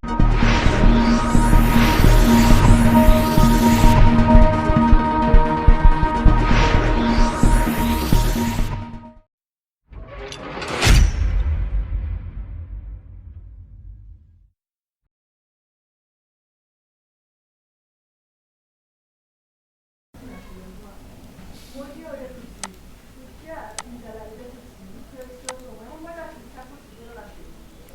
you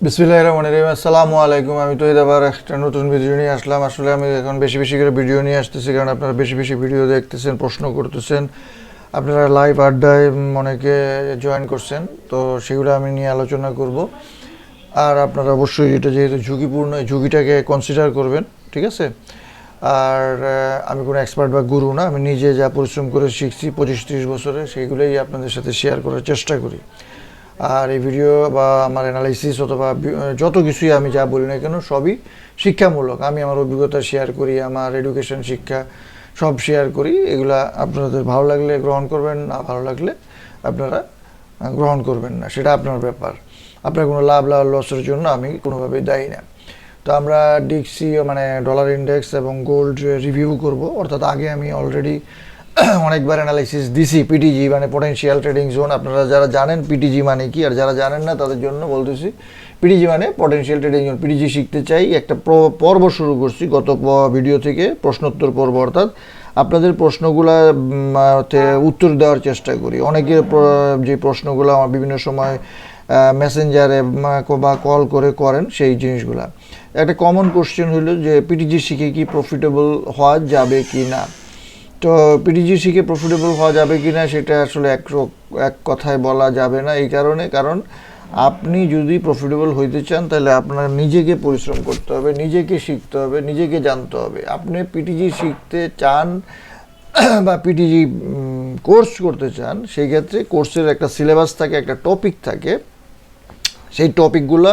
বিসমিল্লাহ রহমান রহিম। আসসালামু আলাইকুম আমি তহিদ আবার একটা নতুন ভিডিও নিয়ে আসলাম। আসলে আমি এখন বেশি বেশি করে ভিডিও নিয়ে আসতেছি কারণ আপনারা বেশি বেশি ভিডিও দেখতেছেন, প্রশ্ন করতেছেন। আপনারা লাইভ আড্ডায় অনেকে জয়েন করছেন, তো সেগুলো আমি নিয়ে আলোচনা করব। আর আপনারা অবশ্যই এটা যেহেতু ঝুঁকিপূর্ণ, এই ঝুঁকিটাকে কনসিডার করবেন, ঠিক আছে? আর আমি কোনো এক্সপার্ট বা গুরু না, আমি নিজে যা পরিশ্রম করে শিখছি পঁচিশ ত্রিশ বছরে সেইগুলোই আপনাদের সাথে শেয়ার করার চেষ্টা করি। আর এই ভিডিও বা আমার অ্যানালাইসিস অথবা যত কিছুই আমি যা বলি না কেন, সবই শিক্ষামূলক। আমি আমার অভিজ্ঞতা শেয়ার করি, আমার এডুকেশন শিক্ষা সব শেয়ার করি। এগুলা আপনাদের ভালো লাগলে গ্রহণ করবেন, না ভালো লাগলে আপনারা গ্রহণ করবেন না। সেটা আপনার ব্যাপার। আপনার কোনো লাভ লাভ লসের জন্য আমি কোনোভাবেই দায়ী না। তো আমরা ডিক্সি মানে ডলার ইন্ডেক্স এবং গোল্ড রিভিউ করব। অর্থাৎ আগে আমি অলরেডি অনেকবার অ্যানালাইসিস দিছি পিটিজি মানে পটেনশিয়াল ট্রেডিং জোন আপনারা যারা জানেন পিটিজি মানে কি আর যারা জানেন না তাদের জন্য বলতেছি পিটিজি মানে পটেনশিয়াল ট্রেডিং জোন পিটিজি শিখতে চাই একটা প্র- পর্ব শুরু করছি গত ভিডিও থেকে প্রশ্নোত্তর পর্ব অর্থাৎ আপনাদের প্রশ্নগুলা উম, আহ, তে উত্তর দেওয়ার চেষ্টা করি। অনেকে যে প্রশ্নগুলো আমার বিভিন্ন সময় মেসেঞ্জারে বা কল করে করেন সেই জিনিসগুলা। একটা কমন কোশ্চেন হলো যে পিটিজি শিখে কি প্রফিটেবল হওয়া যাবে কি না? তো শিখে প্রফিটেবল হওয়া যাবে কি না সেটা আসলে এক এক কথায় বলা যাবে না এই কারণে। কারণ আপনি যদি প্রফিটেবল হইতে চান, তাহলে আপনার নিজেকে পরিশ্রম করতে হবে, নিজেকে শিখতে হবে, নিজেকে জানতে হবে। আপনি পিটিজি শিখতে চান বা পিটিজি কোর্স করতে চান, সেই ক্ষেত্রে কোর্সের একটা সিলেবাস থাকে, একটা টপিক থাকে। সেই টপিকগুলো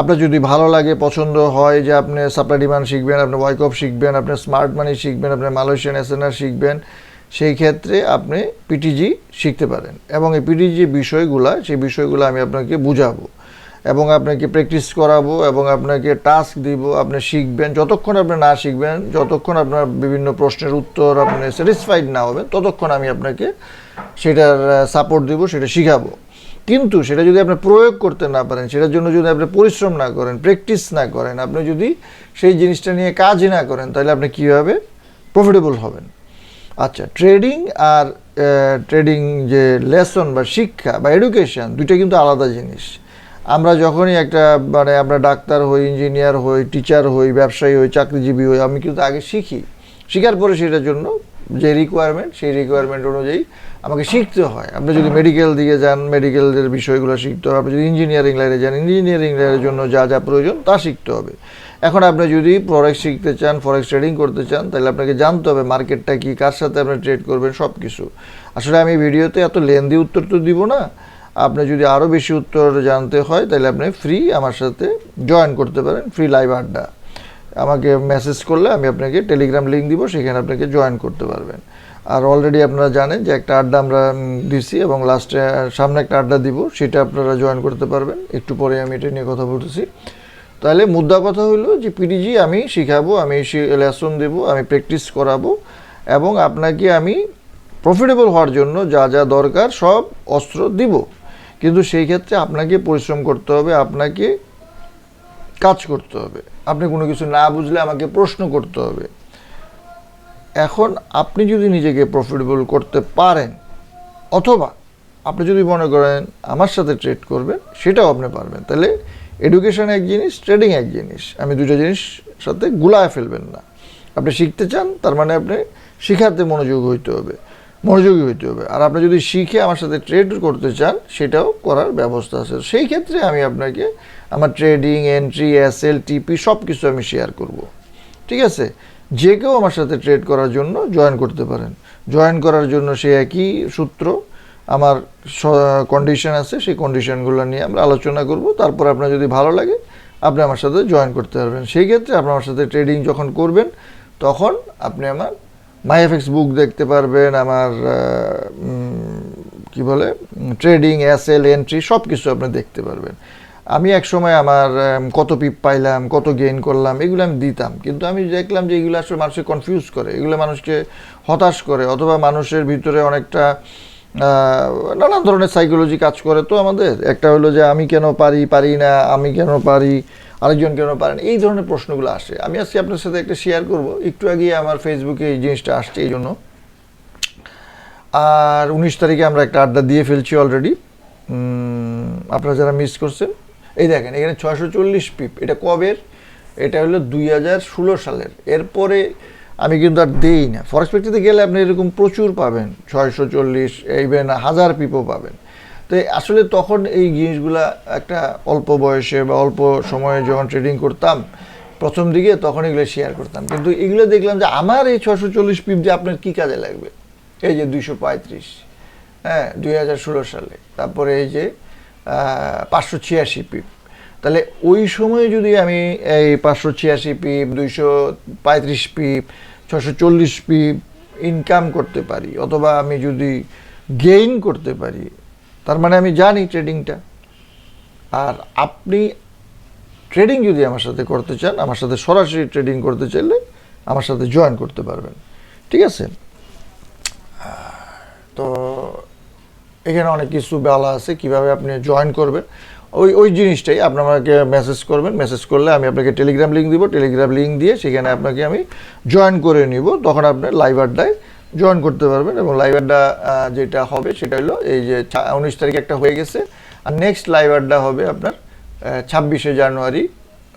আপনার যদি ভালো লাগে, পছন্দ হয় যে আপনি সাপ্লাই ডিমান্ড শিখবেন, আপনি ওয়াইকঅফ শিখবেন, আপনি স্মার্ট মানি শিখবেন, আপনি মালয়েশিয়ান এসএনআর শিখবেন, সেই ক্ষেত্রে আপনি পিটিজি শিখতে পারেন। এবং এই পিটিজি বিষয়গুলা, সেই বিষয়গুলো আমি আপনাকে বুঝাবো। এবং আপনাকে প্র্যাকটিস করাবো, এবং আপনাকে টাস্ক দিব, আপনি শিখবেন। যতক্ষণ আপনি না শিখবেন, যতক্ষণ আপনার বিভিন্ন প্রশ্নের উত্তর আপনি স্যাটিসফাইড না হবেন, ততক্ষণ আমি আপনাকে সেটার সাপোর্ট দিব, সেটা শিখাবো। কিন্তু সেটা যদি আপনি প্রয়োগ করতে না পারেন, সেটার জন্য যদি আপনি পরিশ্রম না করেন প্র্যাকটিস না করেন, আপনি যদি সেই জিনিসটা নিয়ে কাজ না করেন, তাহলে আপনি কীভাবে প্রফিটেবল হবেন? আচ্ছা ট্রেডিং আর ট্রেডিং যে লেসন বা শিক্ষা বা এডুকেশন দুইটা কিন্তু আলাদা জিনিস। আমরা যখনই একটা মানে আমরা ডাক্তার হই ইঞ্জিনিয়ার হই টিচার হই, ব্যবসায়ী হই, চাকরিজীবী হই, আমি কিন্তু আগে শিখি। শিখার পরে সেটার জন্য যে রিকোয়ারমেন্ট সেই রিকোয়ারমেন্ট অনুযায়ী আমাকে শিখতে হয়। আপনি যদি মেডিকেল দিকে যান মেডিকেলের বিষয়গুলো শিখতে হবে, আপনি যদি ইঞ্জিনিয়ারিং লাইনে যান ইঞ্জিনিয়ারিং লাইনের জন্য যা যা প্রয়োজন তা শিখতে হবে। এখন আপনি যদি ফরেক্স শিখতে চান ফরেক্স ট্রেডিং করতে চান, তাহলে আপনাকে জানতে হবে মার্কেটটা কী, কার সাথে আপনি ট্রেড করবেন সব কিছু আসলে আমি ভিডিওতে এত লেন্দি উত্তর তো দিব না। আপনি যদি আরও বেশি উত্তর জানতে হয়, তাহলে আপনি ফ্রি আমার সাথে জয়েন করতে পারেন ফ্রি লাইভ আড্ডা। আমাকে মেসেজ করলে আমি আপনাকে টেলিগ্রাম লিঙ্ক দিব, সেখানে আপনাকে জয়েন করতে পারবেন। আর অলরেডি আপনারা জানেন যে একটা আড্ডা আমরা দিছি এবং লাস্টে সামনে একটা আড্ডা দিব, সেটা আপনারা জয়েন করতে পারবেন। একটু পরে আমি এটা নিয়ে কথা বলতেছি। তাহলে মুদ্রা কথা হলো যে, পিডিজি, আমি শিখাবো, আমি লেসন দেবো, আমি প্র্যাকটিস করাবো এবং আপনাকে আমি প্রফিটেবল হওয়ার জন্য যা যা দরকার সব অস্ত্র দিব। কিন্তু সেই ক্ষেত্রে আপনাকে পরিশ্রম করতে হবে, আপনাকে কাজ করতে হবে। আপনি কোনো কিছু না বুঝলে আমাকে প্রশ্ন করতে হবে। এখন আপনি যদি নিজেকে প্রফিটেবল করতে পারেন, অথবা আপনি যদি মনে করেন আমার সাথে ট্রেড করবেন, সেটাও আপনি পারবেন। তাহলে এডুকেশন এক জিনিস ট্রেডিং এক জিনিস। আমি দুটো জিনিস সাথে গুলায় ফেলবেন না। আপনি শিখতে চান, তার মানে আপনি শিখাতে মনোযোগ হইতে হবে, মনোযোগী হইতে হবে। আর আপনি যদি শিখে আমার সাথে ট্রেড করতে চান, সেটাও করার ব্যবস্থা আছে। সেই ক্ষেত্রে আমি আপনাকে আমার trading entry S L TP সব কিছু আমি শেয়ার করব। ঠিক আছে? যে কেউ আমার সাথে ট্রেড করার জন্য জয়েন করতে পারেন। জয়েন করার জন্য সে একই সূত্র, আমার কন্ডিশন আছে, সেই কন্ডিশনগুলো নিয়ে আমরা আলোচনা করব। তারপর আপনার যদি ভালো লাগে, আপনি আমার সাথে জয়েন করতে পারবেন। সেই ক্ষেত্রে আপনি আমার সাথে ট্রেডিং যখন করবেন, তখন আপনি আমার মাইএফএক্স বুক দেখতে পারবেন, আমার কি বলে ট্রেডিং এস এল এন্ট্রি সব কিছু আপনি দেখতে পারবেন। আমি এক সময় আমার কত পিপ পাইলাম, কত গেইন করলাম, এগুলো আমি দিতাম। কিন্তু আমি দেখলাম যে এগুলো আসলে মানুষকে কনফিউজ করে, এগুলো মানুষকে হতাশ করে, অথবা মানুষের ভিতরে অনেকটা নানান ধরনের সাইকোলজি কাজ করে। তো আমাদের একটা হলো যে আমি কেন পারি পারি না, আমি কেন পারি, আরেকজন কেন পারেন এই ধরনের প্রশ্নগুলো আসে। আমি আজকে আপনার সাথে একটা শেয়ার করব। একটু আগে আমার ফেসবুকে এই জিনিসটা আসছে এই জন্য। আর উনিশ তারিখে আমরা একটা আড্ডা দিয়ে ফেলছি অলরেডি আপনারা যারা মিস করছেন এই দেখেন, এখানে ছয়শো চল্লিশ পিপ। এটা কবের? এটা হলো দুই হাজার ষোলো সালের। এরপরে আমি কিন্তু আর দেই না। ফরেস্ট ফ্যাক্টরিতে গেলে আপনি এরকম প্রচুর পাবেন। ছয়শো চল্লিশ ইভেন হাজার পিপও পাবেন। তো আসলে তখন এই জিনিসগুলা একটা অল্প বয়সে বা অল্প সময়ে যখন ট্রেডিং করতাম, প্রথম দিকে তখন এগুলো শেয়ার করতাম। কিন্তু এগুলো দেখলাম যে আমার এই ছশো চল্লিশ পিপ যে আপনার কী কাজে লাগবে? এই যে দুইশো পঁয়ত্রিশ হ্যাঁ দুই হাজার ষোলো সালে। তারপরে এই যে পাঁচশো ছিয়াশি পিপ তাহলে ওই সময়ে যদি আমি এই পাঁচশো ছিয়াশি পিপ দুইশো পঁয়ত্রিশ পিপ ছশো চল্লিশ পিপ ইনকাম করতে পারি, অথবা আমি যদি গেইন করতে পারি, তার মানে আমি জানি ট্রেডিংটা আর আপনি ট্রেডিং যদি আমার সাথে করতে চান, আমার সাথে সরাসরি ট্রেডিং করতে চাইলে আমার সাথে জয়েন করতে পারবেন। ঠিক আছে? তো এখানে অনেক কিছু বেলা আছে, কীভাবে আপনি জয়েন করবেন। ওই ওই জিনিসটাই আপনি আমাকে মেসেজ করবেন। মেসেজ করলে আমি আপনাকে টেলিগ্রাম লিঙ্ক দিব। টেলিগ্রাম লিঙ্ক দিয়ে সেখানে আপনাকে আমি জয়েন করে নিব। তখন আপনি লাইভ আড্ডায় জয়েন করতে পারবেন এবং লাইভ আড্ডা যেটা হবে সেটা হলো এই যে উনিশ তারিখ একটা হয়ে গেছে। আর নেক্সট লাইভ আড্ডা হবে আপনার ছাব্বিশে জানুয়ারি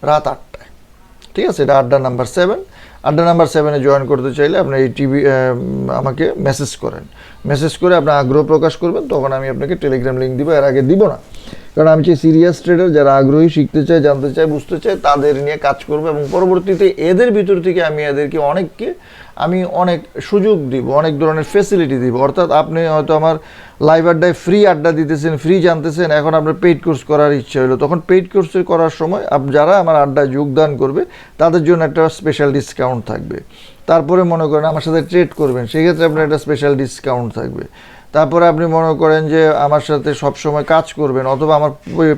রাত আটটায়। ঠিক আছে? এটা আড্ডা নাম্বার সেভেন আড্ডা নাম্বার সেভেনে জয়েন করতে চাইলে আপনি এই টিভি আমাকে মেসেজ করেন। মেসেজ করে আপনার আগ্রহ প্রকাশ করবেন, তখন আমি আপনাকে টেলিগ্রাম লিঙ্ক দিব, এর আগে দিব না। কারণ আমি চাই সিরিয়াস ট্রেডার যারা আগ্রহী, শিখতে চায়, জানতে চায়, বুঝতে চায়, তাদের নিয়ে কাজ করব এবং পরবর্তীতে এদের ভিতর থেকে আমি এদেরকে অনেককে আমি অনেক সুযোগ দিব, অনেক ধরনের ফেসিলিটি দিব। অর্থাৎ আপনি হয়তো আমার লাইভ আড্ডায় ফ্রি আড্ডা দিতেছেন ফ্রি জানতেছেন, এখন আপনার পেইড কোর্স করার ইচ্ছা হলো তখন পেইড কোর্স করার সময় আপ- যারা আমার আড্ডায় যোগদান করবে, তাদের জন্য একটা স্পেশাল ডিসকাউন্ট থাকবে। তারপরে মনে করেন আমার সাথে ট্রেড করবেন, সেক্ষেত্রে আপনার একটা স্পেশাল ডিসকাউন্ট থাকবে। তারপরে আপনি মনে করেন যে আমার সাথে সব সময় কাজ করবেন, অথবা আমার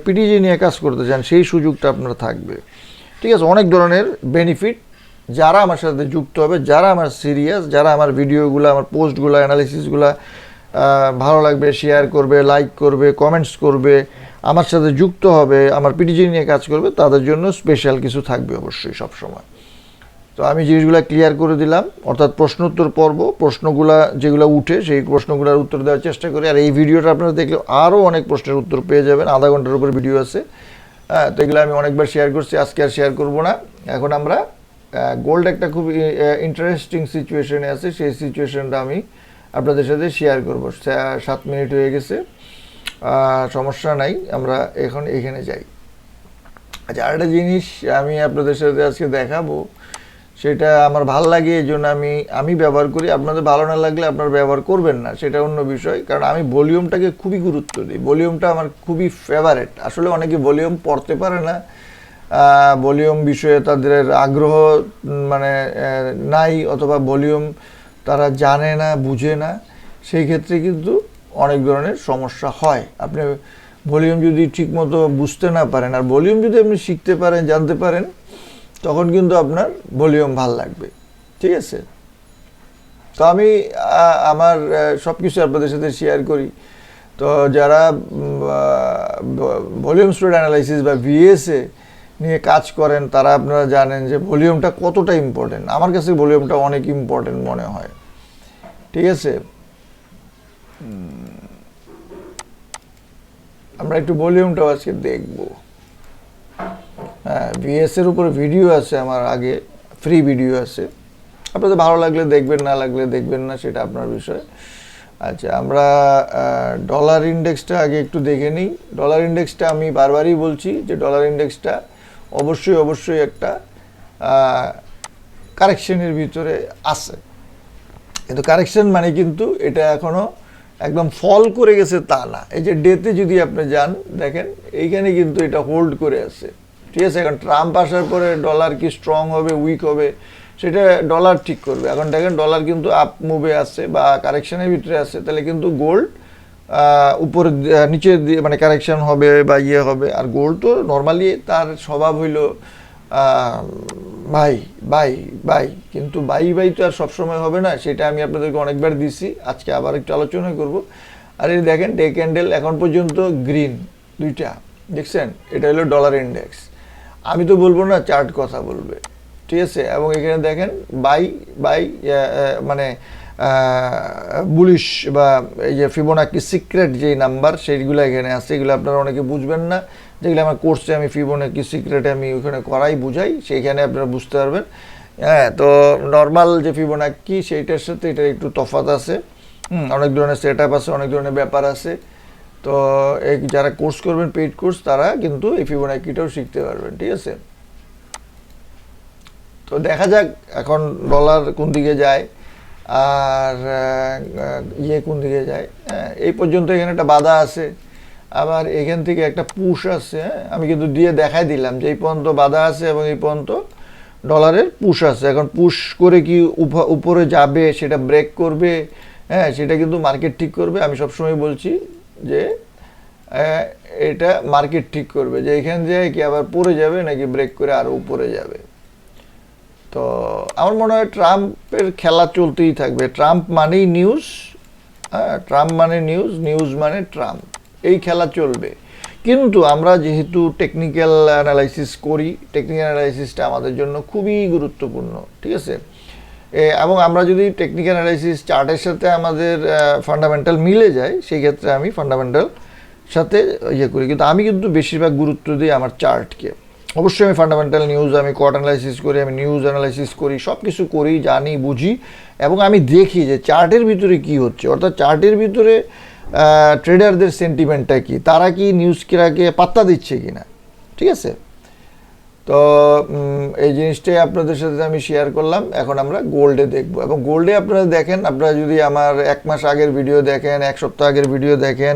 পিটিজি নিয়ে কাজ করতে চান, সেই সুযোগটা আপনার থাকবে। ঠিক আছে, অনেক ধরনের বেনিফিট যারা আমার সাথে যুক্ত হবে, যারা আমার সিরিয়াস যারা আমার ভিডিওগুলো আমার পোস্টগুলো অ্যানালিসিসগুলো ভালো লাগবে শেয়ার করবে লাইক করবে কমেন্টস করবে, আমার সাথে যুক্ত হবে, আমার পিটিজি নিয়ে কাজ করবে, তাদের জন্য স্পেশাল কিছু থাকবে অবশ্যই সব সময় তো আমি জিনিসগুলো ক্লিয়ার করে দিলাম। অর্থাৎ প্রশ্ন উত্তর পর্ব, প্রশ্নগুলা যেগুলো উঠে সেই প্রশ্নগুলোর উত্তর দেওয়ার চেষ্টা করি। আর এই ভিডিওটা আপনারা দেখলে আরও অনেক প্রশ্নের উত্তর পেয়ে যাবেন। আধা ঘণ্টার উপর ভিডিও আছে। হ্যাঁ তো এগুলো আমি অনেকবার শেয়ার করছি, আজকে আর শেয়ার করব না। এখন আমরা গোল্ড একটা খুব ইন্টারেস্টিং সিচুয়েশনে আছে। সেই সিচুয়েশনটা আমি আপনাদের সাথে শেয়ার করব। সাত মিনিট হয়ে গেছে। সমস্যা নাই। আমরা এখন এখানে যাই। আচ্ছা আরেকটা জিনিস আমি আপনাদের সাথে আজকে দেখাবো। সেটা আমার ভালো লাগে, এই জন্য আমি আমি ব্যবহার করি। আপনাদের ভালো না লাগলে আপনারা ব্যবহার করবেন না, সেটা অন্য বিষয়। কারণ আমি ভলিউমটাকে খুবই গুরুত্ব দিই। ভলিউমটা আমার খুবই ফেভারেট আসলে অনেকে ভলিউম পড়তে পারে না। ভলিউম বিষয়ে তাদের আগ্রহ মানে নাই, অথবা ভলিউম তারা জানে না, বুঝে না। সেই ক্ষেত্রে কিন্তু অনেক ধরনের সমস্যা হয়। আপনি ভলিউম যদি ঠিকমতো বুঝতে না পারেন, আর ভলিউম যদি আপনি শিখতে পারেন, জানতে পারেন তখন কিন্তু আপনার ভলিউম ভালো লাগবে। ঠিক আছে? তো আমি আমার সব কিছু আপনাদের সাথে শেয়ার করি। তো যারা ভলিউম স্টোর অ্যানালাইসিস বা ভিএসএ নিয়ে কাজ করেন, তারা আপনারা জানেন যে ভলিউমটা কতটা ইম্পর্টেন্ট আমার কাছে ভলিউমটা অনেক ইম্পর্টেন্ট মনে হয়। ঠিক আছে? আমরা একটু ভলিউমটাও আজকে দেখব। হ্যাঁ ভিএস এর উপরে ভিডিও আছে আমার আগে ফ্রি ভিডিও আছে। আপনাদের ভালো লাগলে দেখবেন, না লাগলে দেখবেন না, সেটা আপনার বিষয়। আচ্ছা আমরা ডলার ইন্ডেক্সটা আগে একটু দেখে নিই। ডলার ইন্ডেক্সটা আমি বারবারই বলছি যে ডলার ইন্ডেক্সটা অবশ্যই অবশ্যই একটা কারেকশনের ভিতরে আছে। কিন্তু কারেকশন মানে কিন্তু এটা এখনও একদম ফল করে গেছে তা না। এই যে ডেতে যদি আপনি যান, দেখেন, এইখানে কিন্তু এটা হোল্ড করে আছে। ঠিক আছে, এখন ট্রাম্প আসার পরে ডলার কি স্ট্রং হবে উইক হবে, সেটা ডলার ঠিক করবে। এখন দেখেন ডলার কিন্তু আপ মুভে আছে বা কারেকশনের ভিতরে আছে, তাহলে কিন্তু গোল্ড উপরে নিচে দিয়ে মানে কারেকশন হবে বা ইয়ে হবে। আর গোল্ড তো নর্মালি তার স্বভাব হইল বাই বাই বাই কিন্তু বাই বাই তো আর সবসময় হবে না, সেটা আমি আপনাদেরকে অনেকবার দিছি, আজকে আবার একটু আলোচনা করব। আর এই দেখেন ডে ক্যান্ডেল এখন পর্যন্ত গ্রিন দুইটা, দেখছেন? এটা হলো ডলার ইন্ডেক্স আমি তো বলব না চার্ট কথা বলবে। ঠিক আছে? এবং এখানে দেখেন, বাই বাই মানে বুলিশ বা এই যে ফিবোনাকি সিক্রেট যেই নাম্বার, সেইগুলো এখানে আছে। এগুলো আপনারা অনেকে বুঝবেন না। যেগুলো আমার কোর্সে আমি ফিবোনাকি সিক্রেটে আমি ওখানে করাই, বুঝাই, সেইখানে আপনারা বুঝতে পারবেন। হ্যাঁ তো নর্মাল যে ফিবোনাকি সেইটার সাথে এটার একটু তফাৎ আছে। অনেক ধরনের সেট আছে, অনেক ধরনের ব্যাপার আছে। তো এই যারা কোর্স করবেন পেইড কোর্স তারা কিন্তু এই ফিবোনাকিটাও শিখতে পারবেন ঠিক আছে? তো দেখা যাক এখন ডলার কোন দিকে যায় আর ইয়ে কোন দিকে যায়। হ্যাঁ, এই পর্যন্ত এখানে একটা বাধা আছে। আবার এখান থেকে একটা পুশ আছে হ্যাঁ, আমি কিন্তু দিয়ে দেখাই দিলাম যে এই পর্যন্ত বাধা আছে এবং এই পর্যন্ত ডলারের পুশ আছে। এখন পুশ করে কি উপ- উপরে যাবে সেটা ব্রেক করবে হ্যাঁ সেটা কিন্তু মার্কেট ঠিক করবে আমি সবসময় বলছি। যে এটা মার্কেট ঠিক করবে। যে এখান থেকে কি আবার পড়ে যাবে নাকি ব্রেক করে আরও উপরে যাবে? তো আমার মনে হয় ট্রাম্পের খেলা চলতেই থাকবে। ট্রাম্প মানেই নিউজ হ্যাঁ ট্রাম্প মানে নিউজ নিউজ মানে ট্রাম্প। এই খেলা চলবে। কিন্তু আমরা যেহেতু টেকনিক্যাল অ্যানালাইসিস করি টেকনিক্যাল অ্যানালাইসিসটা আমাদের জন্য খুবই গুরুত্বপূর্ণ, ঠিক আছে? এবং আমরা যদি টেকনিক্যাল অ্যানালাইসিস চার্টের সাথে আমাদের ফান্ডামেন্টাল মিলে যায়, সেই ক্ষেত্রে আমি ফান্ডামেন্টাল সাথে ইয়ে করি। কিন্তু আমি কিন্তু বেশিরভাগ গুরুত্ব দিই আমার চার্টকে অবশ্যই আমি ফান্ডামেন্টাল নিউজ আমি কট অ্যানালাইসিস করি, আমি নিউজ অ্যানালাইসিস করি সব কিছু করি, জানি, বুঝি, এবং আমি দেখি যে চার্টের ভিতরে কি হচ্ছে। অর্থাৎ চার্টের ভিতরে ট্রেডারদের সেন্টিমেন্টটা কি? তারা কি নিউজ কিরাকে পাত্তা দিচ্ছে কি না ঠিক আছে? তো এই জিনিসটাই আপনাদের সাথে আমি শেয়ার করলাম। এখন আমরা গোল্ডে দেখব। এবং গোল্ডে আপনারা দেখেন, আপনারা যদি আমার এক মাস আগের ভিডিও দেখেন, এক সপ্তাহ আগের ভিডিও দেখেন,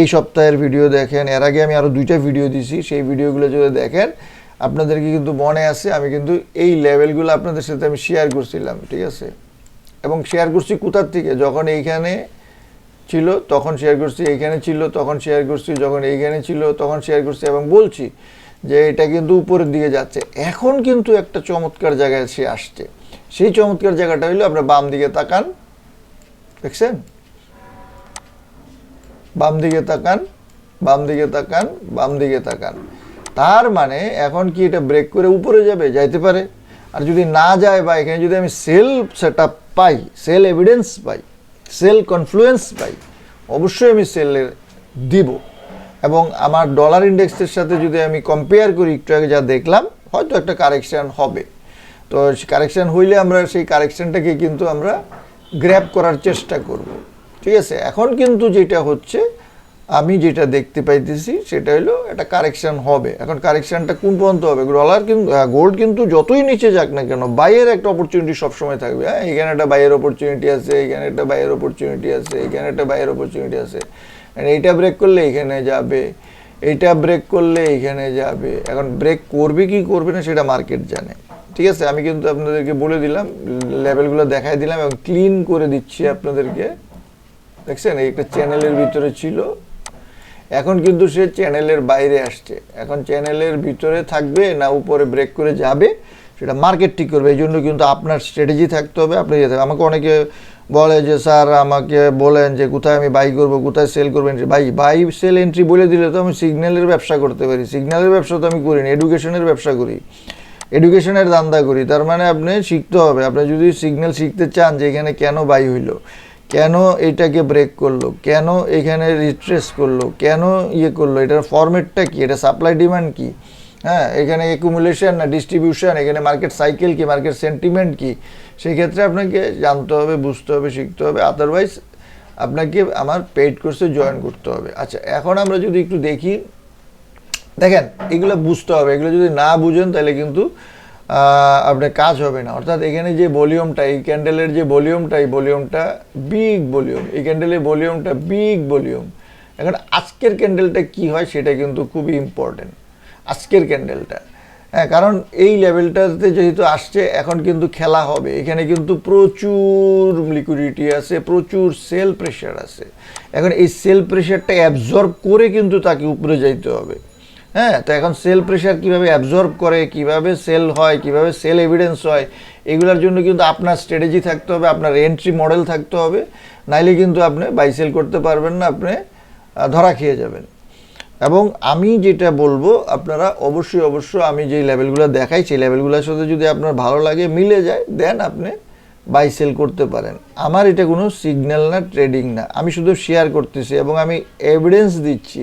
এই সপ্তাহের ভিডিও দেখেন, এর আগে আমি আরও দুইটা ভিডিও দিছি, সেই ভিডিওগুলো যদি দেখেন, আপনাদেরকে কিন্তু মনে আছে, আমি কিন্তু এই লেভেলগুলো আপনাদের সাথে আমি শেয়ার করছিলাম, ঠিক আছে? এবং শেয়ার করছি কোথার থেকে? যখন এইখানে ছিল, তখন শেয়ার করছি, এইখানে ছিল, তখন শেয়ার করছি, যখন এইখানে ছিল, তখন শেয়ার করছি, এবং বলছি যে এটা কিন্তু উপরের দিকে যাচ্ছে। এখন কিন্তু একটা চমৎকার জায়গায় সে আসছে। সেই চমৎকার জায়গাটা হইল আপনার বাম দিকে তাকান। দেখছেন? বাম দিকে তাকান, বাম দিকে তাকান, বাম দিকে তাকান। তার মানে এখন কি এটা ব্রেক করে উপরে যাবে? যাইতে পারে। আর যদি না যায় বা এখানে যদি আমি সেল সেট পাই সেল এভিডেন্স পাই সেল কনফ্লুয়েন্স পাই, অবশ্যই আমি সেলের দিব। এবং আমার ডলার ইন্ডেক্সের সাথে যদি আমি কম্পেয়ার করি, একটু আগে যা দেখলাম, হয়তো একটা কারেকশন হবে। তো কারেকশন হইলে আমরা সেই কারেকশনটাকে কিন্তু আমরা গ্র্যাপ করার চেষ্টা করব। ঠিক আছে? এখন কিন্তু যেটা হচ্ছে, আমি যেটা দেখতে পাইতেছি, সেটা হলো একটা কারেকশন হবে। এখন কারেকশনটা কোন পর্যন্ত হবে? ডলার কিন্তু গোল্ড কিন্তু যতই নিচে যাক না কেন বাইয়ের একটা অপরচুনিটি সবসময় থাকবে। হ্যাঁ এখানে একটা বাইয়ের অপরচুনিটি আছে, এখানে একটা বাইয়ের অপরচুনিটি আছে, এখানে একটা বাইয়ের অপরচুনিটি আছে। এইটা ব্রেক করলে এখানে যাবে, এইটা ব্রেক করলে এখানে যাবে। এখন ব্রেক করবে কি করবে না সেটা মার্কেট জানে। ঠিক আছে? আমি কিন্তু আপনাদেরকে বলে দিলাম লেভেলগুলো দেখাই দিলাম এবং ক্লিন করে দিচ্ছি আপনাদেরকে। দেখছেন? এই একটা চ্যানেলের ভিতরে ছিল। এখন কিন্তু সে চ্যানেলের বাইরে আসছে। এখন চ্যানেলের ভিতরে থাকবে না উপরে ব্রেক করে যাবে, সেটা মার্কেট ঠিক করবে। এই জন্য কিন্তু আপনার স্ট্র্যাটেজি থাকতে হবে, আপনি আমাকে অনেকে বলে যে, স্যার, আমাকে বলেন যে, কোথায় আমি বাই করব, কোথায় সেল করব entry buy buy sell entry বলে দিলে তো আমি সিগন্যালের ব্যবসা করতে পারি। সিগন্যালের ব্যবসা তো আমি করি না এডুকেশনের ব্যবসা করি। এডুকেশনের দান্দা করি। তার মানে আপনি শিখতে হবে। আপনি যদি সিগন্যাল শিখতে চান যে, এখানে কেন বাই হইল, কেন এটাকে ব্রেক করল, কেন এখানে রিট্রেস করল, কেন ইয়ে করল, এটার ফরম্যাটটা কি, এটা সাপ্লাই ডিমান্ড কি হ্যাঁ এখানে একুমুলেশন না ডিস্ট্রিবিউশন এখানে মার্কেট সাইকেল কি মার্কেট সেন্টিমেন্ট কি, সেই ক্ষেত্রে আপনাকে জানতে হবে, বুঝতে হবে, শিখতে হবে। আদারওয়াইজ আপনাকে আমার পেইড কোর্সে জয়েন করতে হবে। আচ্ছা এখন আমরা যদি একটু দেখি, দেখেন, এগুলো বুঝতে হবে। এগুলো যদি না বুঝেন, তাহলে কিন্তু আপনার কাজ হবে না। অর্থাৎ এখানে যে ভলিউমটা এই ক্যান্ডেলের যে ভলিউমটা এই ভলিউমটা বিগ ভলিউম এই ক্যান্ডেলের ভলিউমটা বিগ ভলিউম এখন আজকের ক্যান্ডেলটা কি হয়, সেটা কিন্তু খুবই ইম্পর্টেন্ট আজকের ক্যান্ডেলটা। হ্যাঁ কারণ এই লেভেলটাতে যেহেতু আসছে, এখন কিন্তু খেলা হবে। এখানে কিন্তু প্রচুর লিকুইডিটি আছে, প্রচুর সেল প্রেশার আছে। এখন এই সেল প্রেশারটা অ্যাবজর্ব করে কিন্তু তাকে উপরে যাইতে হবে। হ্যাঁ তো এখন সেল প্রেশার কীভাবে অ্যাবজর্ব করে, কীভাবে সেল হয়, কীভাবে সেল এভিডেন্স হয়, এগুলোর জন্য কিন্তু আপনার স্ট্র্যাটেজি থাকতে হবে, আপনার এন্ট্রি মডেল থাকতে হবে। নাইলে কিন্তু আপনি বাই সেল করতে পারবেন না, আপনি ধরা খেয়ে যাবেন। এবং আমি যেটা বলব, আপনারা অবশ্যই অবশ্যই আমি যে লেভেলগুলো দেখাই, সেই লেভেলগুলোর সাথে যদি আপনার ভালো লাগে, মিলে যায় দেন আপনি বাই সেল করতে পারেন। আমার এটা কোনো সিগন্যাল না ট্রেডিং না। আমি শুধু শেয়ার করতেছি এবং আমি এভিডেন্স দিচ্ছি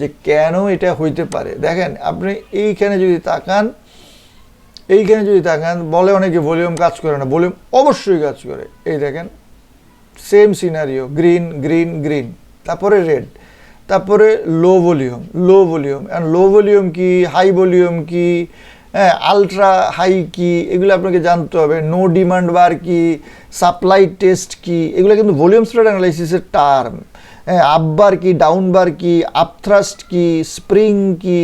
যে কেন এটা হইতে পারে। দেখেন, আপনি এইখানে যদি তাকান, এইখানে যদি তাকান, বলে অনেকে ভলিউম কাজ করে না ভলিউম অবশ্যই কাজ করে। এই দেখেন same scenario green green green তারপরে রেড তারপরে low volume low volume low volume কি হাই ভলিউম কি হ্যাঁ আলট্রা হাই কি, এগুলো আপনাকে জানতে হবে। নো ডিমান্ড বার কি সাপ্লাই টেস্ট কি, এগুলো কিন্তু ভলিউম স্প্রেড অ্যানালাইসিসের টার্ম হ্যাঁ আপবার কি ডাউন বার কি আপথ্রাস্ট কি স্প্রিং কি,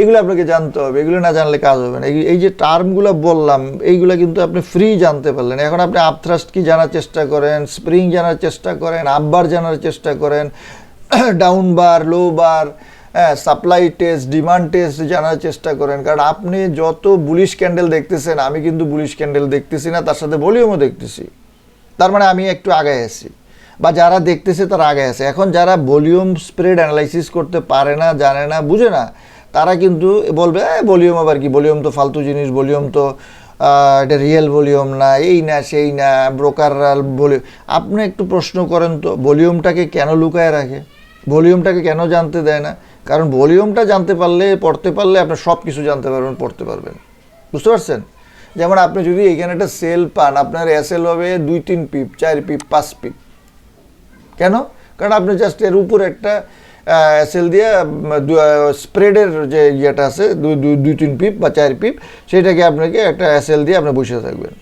এগুলো আপনাকে জানতে হবে। এগুলো না জানলে কাজ হবে না। এই- যে টার্মগুলো বললাম, এইগুলো কিন্তু আপনি ফ্রি জানতে পারলেন। এখন আপনি আপথ্রাস্ট কি জানার চেষ্টা করেন স্প্রিং জানার চেষ্টা করেন আপবার জানার চেষ্টা করেন ডাউন বার লো বার হ্যাঁ সাপ্লাই টেস্ট ডিমান্ড টেস্ট জানার চেষ্টা করেন। কারণ আপনি যত বুলিশ ক্যান্ডেল দেখতেছেন, আমি কিন্তু বুলিশ ক্যান্ডেল দেখতেছি না, তার সাথে ভলিউমও দেখতেছি। তার মানে আমি একটু আগায় আছি। বা যারা দেখতেছে, তারা আগে আছে। এখন যারা ভলিউম স্প্রেড অ্যানালাইসিস করতে পারে না, জানে না, বুঝে না, তারা কিন্তু বলবে হ্যাঁ ভলিউম আবার কি? ভলিউম তো ফালতু জিনিস ভলিউম তো এটা রিয়েল ভলিউম না, এই না, সেই না ব্রোকাররা ভলিউম আপনি একটু প্রশ্ন করেন তো ভলিউমটাকে কেন লুকায় রাখে? ভলিউমটাকে কেন জানতে দেয় না? কারণ ভলিউমটা জানতে পারলে, পড়তে পারলে আপনি সব কিছু জানতে পারবেন, পড়তে পারবেন। বুঝতে পারছেন? যেমন আপনি যদি এখানে একটা সেল পান, আপনার এসএল হবে দুই, তিন পিপ, চার পিপ, পাঁচ পিপ। কেন? কারণ আপনি জাস্ট এর উপর একটা এসএল দিয়ে স্প্রেডের যে ইয়েটা আছে, দুই দুই দুই, তিন পিপ বা চার পিপ, সেটাকে আপনাকে একটা এসএল দিয়ে আপনি বসে থাকবেন।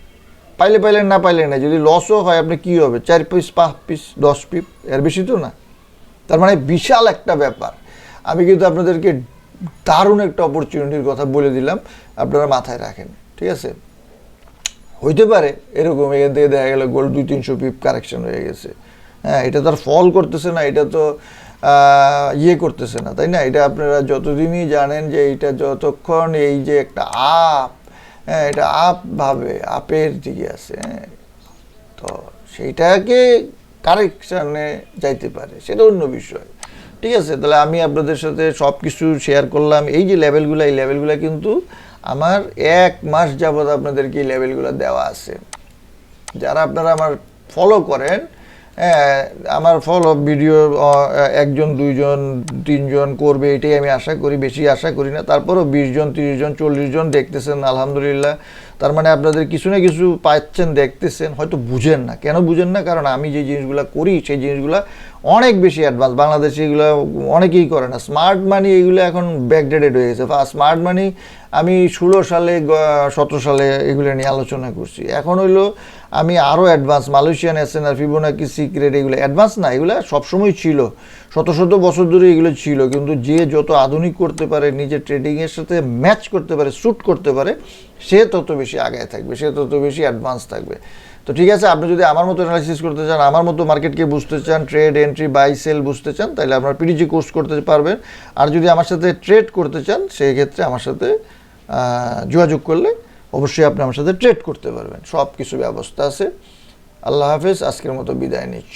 পাইলে, পাইলেন, না পাইলেন না, যদি লসও হয়, আপনি কী হবে? চার পিস, পাঁচ পিস, দশ পিপ, এর বেশি তো না। তার মানে বিশাল একটা ব্যাপার। আমি কিন্তু আপনাদেরকে দারুণ একটা অপরচুনিটির কথা বলে দিলাম, আপনারা মাথায় রাখেন, ঠিক আছে? হইতে পারে, এরকম এখান থেকে দেখা গেল গোল্ড দুই তিনশো পিপ কারেকশন হয়ে গেছে। হ্যাঁ এটা তো আর ফল করতেছে না, এটা তো ইয়ে করতেছে না, তাই না? এটা আপনারা যতদিনই জানেন যে এটা যতক্ষণ এই যে একটা আপ হ্যাঁ এটা আপ ভাবে আপের দিকে আছে হ্যাঁ তো সেইটাকে কারেকশানে যাইতে পারে, সেটা অন্য বিষয়। ঠিক আছে, তাহলে আমি আপনাদের সাথে সব কিছু শেয়ার করলাম। এই যে লেভেলগুলো এই লেভেলগুলো কিন্তু আমার এক মাস যাবৎ আপনাদেরকে এই লেভেলগুলো দেওয়া আছে। যারা আপনারা আমার ফলো করেন আমার ফলো ভিডিও একজন, দুইজন, তিনজন করবে, এটাই আমি আশা করি, বেশি আশা করি না। তারপরও বিশ জন, তিরিশ জন, চল্লিশ জন দেখতেছেন, আলহামদুলিল্লাহ। তার মানে আপনাদের কিছু না কিছু পাচ্ছেন, দেখতেছেন, হয়তো বুঝেন না। কেন বুঝেন না? কারণ আমি যে জিনিসগুলো করি, সেই জিনিসগুলো অনেক বেশি অ্যাডভান্স বাংলাদেশে এগুলো অনেকেই করে না। স্মার্ট মানি এগুলো এখন ব্যাকডেটেড হয়ে গেছে। স্মার্ট মানি আমি ষোলো সালে সতেরো সালে এগুলো নিয়ে আলোচনা করছি। এখন হইল আমি আরও advance Malaysian SNR Fibonacci secret এগুলো অ্যাডভান্স না, এগুলো সবসময় ছিল। শত শত বছর ধরে এগুলো ছিল। কিন্তু যে যত আধুনিক করতে পারে, নিজের ট্রেডিংয়ের সাথে ম্যাচ করতে পারে শ্যুট করতে পারে, সে তত বেশি আগায় থাকবে, সে তত বেশি অ্যাডভান্স থাকবে। তো ঠিক আছে, আপনি যদি আমার মতো অ্যানালাইসিস করতে চান, আমার মতো মার্কেটকে বুঝতে চান ট্রেড এন্ট্রি বাই সেল বুঝতে চান, তাহলে আপনার পিডিজি কোর্স করতে পারবেন। আর যদি আমার সাথে ট্রেড করতে চান, সেই ক্ষেত্রে আমার সাথে যোগাযোগ করলে অবশ্যই আপনি আমার সাথে ট্রেড করতে পারবেন। সব কিছু ব্যবস্থা আছে। আল্লাহ হাফেজ, আজকের মতো বিদায় নিচ্ছি।